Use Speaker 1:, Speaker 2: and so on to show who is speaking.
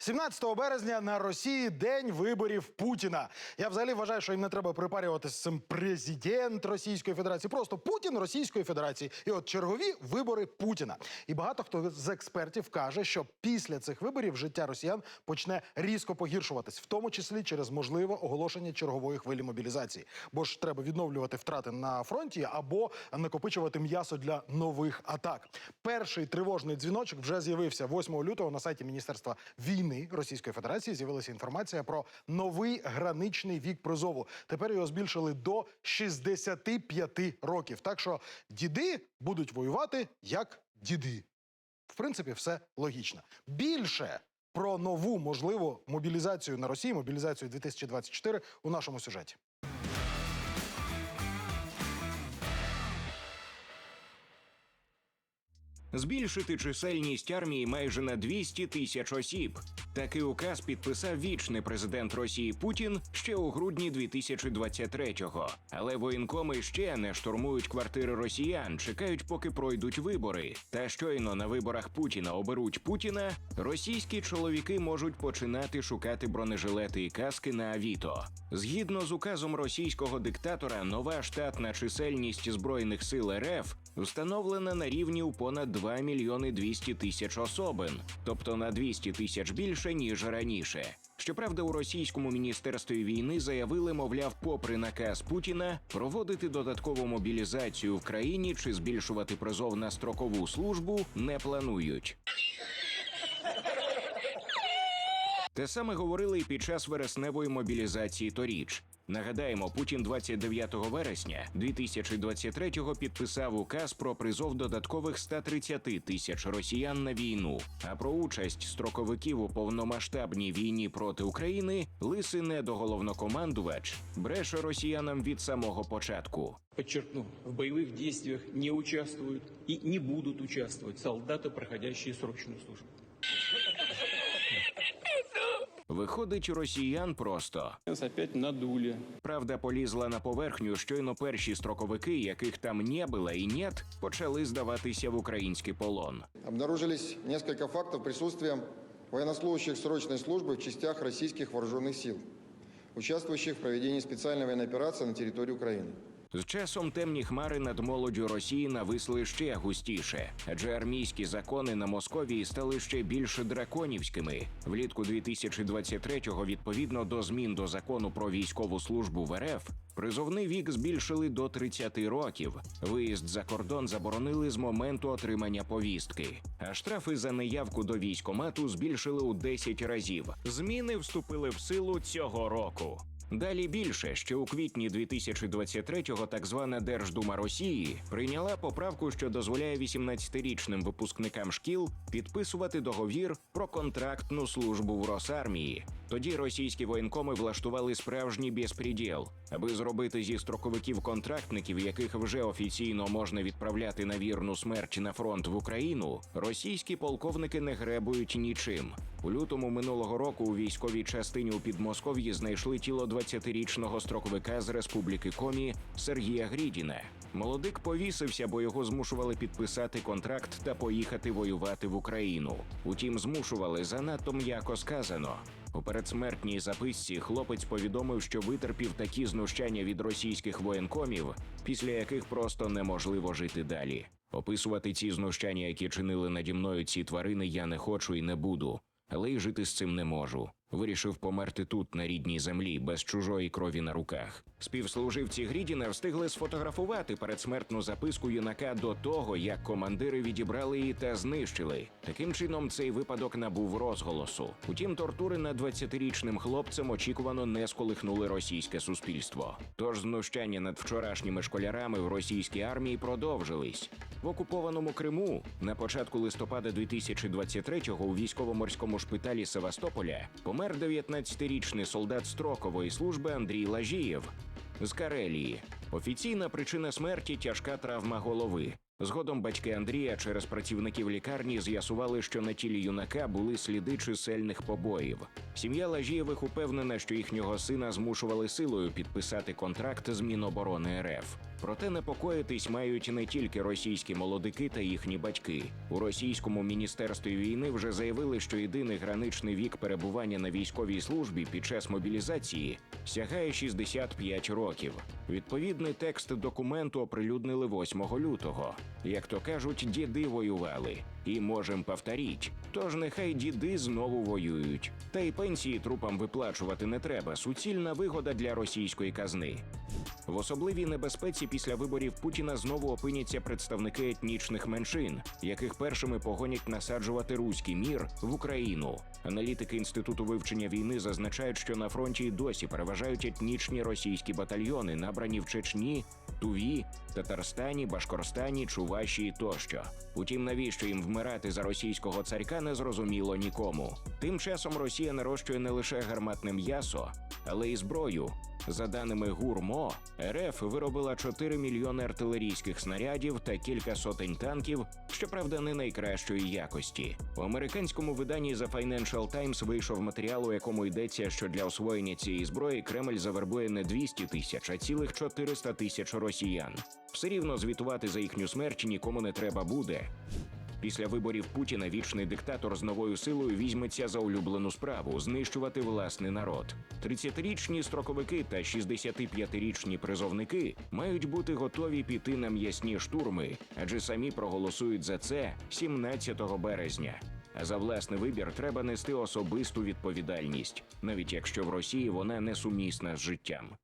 Speaker 1: 17 березня на Росії день виборів Путіна. Я взагалі вважаю, що їм не треба припарюватися з цим президент Російської Федерації. Просто Путін Російської Федерації. І от чергові вибори Путіна. І багато хто з експертів каже, що після цих виборів життя росіян почне різко погіршуватись, в тому числі через можливе оголошення чергової хвилі мобілізації. Бо ж треба відновлювати втрати на фронті або накопичувати м'ясо для нових атак. Перший тривожний дзвіночок вже з'явився 8 лютого на сайті Міністерства війни Російської Федерації. З'явилася інформація про новий граничний вік призову. Тепер його збільшили до 65 років. Так що діди будуть воювати як діди. В принципі, все логічно. Більше про нову можливу мобілізацію на Росії, мобілізацію 2024 у нашому сюжеті.
Speaker 2: Збільшити чисельність армії майже на 200 тисяч осіб. Такий указ підписав вічний президент Росії Путін ще у грудні 2023-го. Але воєнкоми ще не штурмують квартири росіян, чекають, поки пройдуть вибори. Та щойно на виборах Путіна оберуть Путіна, російські чоловіки можуть починати шукати бронежилети і каски на Авіто. Згідно з указом російського диктатора, нова штатна чисельність збройних сил РФ встановлена на рівні у понад 2 мільйони 200 тисяч особин, тобто на 200 тисяч більше ніж раніше. Щоправда, у російському міністерстві війни заявили, мовляв, попри наказ Путіна проводити додаткову мобілізацію в країні чи збільшувати призов на строкову службу не планують. Те саме говорили і під час вересневої мобілізації торіч. Нагадаємо, Путін 29 вересня 2023-го підписав указ про призов додаткових 130 тисяч росіян на війну. А про участь строковиків у повномасштабній війні проти України лисий недоголовнокомандувач бреше росіянам від самого початку.
Speaker 3: Подчеркну, в боевых действиях не участвуют и не будут участвовать солдаты, проходящие срочную службу.
Speaker 2: Виходить, росіян просто
Speaker 3: Нас опять надули.
Speaker 2: Правда полізла на поверхню, щойно перші строковики, яких там не було і нет, почали здаватися в український полон.
Speaker 4: Обнаружились несколько фактов присутствия военнослужащих срочной службы в частях российских вооруженных сил, участвующих в проведении специальной военной операции на территории Украины.
Speaker 2: З часом темні хмари над молоддю Росії нависли ще густіше, адже армійські закони на Московії стали ще більш драконівськими. Влітку 2023-го, відповідно до змін до закону про військову службу в РФ, призовний вік збільшили до 30 років. Виїзд за кордон заборонили з моменту отримання повістки. А штрафи за неявку до військомату збільшили у 10 разів. Зміни вступили в силу цього року. Далі більше ще у квітні 2023-го так звана Держдума Росії прийняла поправку, що дозволяє 18-річним випускникам шкіл підписувати договір про контрактну службу в Росармії. Тоді російські воєнкоми влаштували справжній безпреділ. аби зробити зі строковиків контрактників, яких вже офіційно можна відправляти на вірну смерть на фронт в Україну. Російські полковники не гребують нічим. У лютому минулого року у військовій частині у Підмосков'ї знайшли тіло 20-річного строковика з республіки Комі Сергія Грідіна. Молодик повісився, бо його змушували підписати контракт та поїхати воювати в Україну. Утім, змушували занадто м'яко сказано. У передсмертній записці хлопець повідомив, що витерпів такі знущання від російських воєнкомів, після яких просто неможливо жити далі. Описувати ці знущання, які чинили наді мною ці тварини, я не хочу і не буду, але й жити з цим не можу. Вирішив померти тут, на рідній землі, без чужої крові на руках. Співслуживці Грідіна встигли сфотографувати передсмертну записку юнака до того, як командири відібрали її та знищили. Таким чином, цей випадок набув розголосу. Утім, тортури над 20-річним хлопцем очікувано не сколихнули російське суспільство. Тож знущання над вчорашніми школярами в російській армії продовжились. В окупованому Криму на початку листопада 2023-го у військово-морському шпиталі Севастополя помер 19-річний солдат строкової служби Андрій Лажієв з Карелії. Офіційна причина смерті тяжка травма голови. Згодом батьки Андрія через працівників лікарні з'ясували, що на тілі юнака були сліди чисельних побоїв. Сім'я Лажієвих упевнена, що їхнього сина змушували силою підписати контракт з Міноборони РФ. Проте непокоїтись мають не тільки російські молодики та їхні батьки. У російському міністерстві війни вже заявили, що єдиний граничний вік перебування на військовій службі під час мобілізації сягає 65 років. Відповідний текст документу оприлюднили 8 лютого. Як то кажуть, діди воювали. І можем повторіть. Тож нехай діди знову воюють. Та й пенсії трупам виплачувати не треба. Суцільна вигода для російської казни. В особливій небезпеці після виборів Путіна знову опиняться представники етнічних меншин, яких першими погонять насаджувати руський мір в Україну. Аналітики інституту вивчення війни зазначають, що на фронті досі переважають етнічні російські батальйони, набрані в Чечні, Туві, Татарстані, Башкорстані, Чувашії тощо. Утім, навіщо їм вмирати за російського царька, не зрозуміло нікому. Тим часом Росія нарощує не лише гарматне м'ясо, але й зброю. За даними ГУРМО, РФ виробила 4 мільйони артилерійських снарядів та кілька сотень танків, щоправда, не найкращої якості. У американському виданні The Financial Times вийшов матеріал, у якому йдеться, що для освоєння цієї зброї Кремль завербує не 200 тисяч, а цілих 400 тисяч росіян. Все рівно звітувати за їхню смерть нікому не треба буде. Після виборів Путіна вічний диктатор з новою силою візьметься за улюблену справу знищувати власний народ. 30-річні строковики та 65-річні призовники мають бути готові піти на м'ясні штурми, адже самі проголосують за це 17 березня. А за власний вибір треба нести особисту відповідальність, навіть якщо в Росії вона несумісна з життям.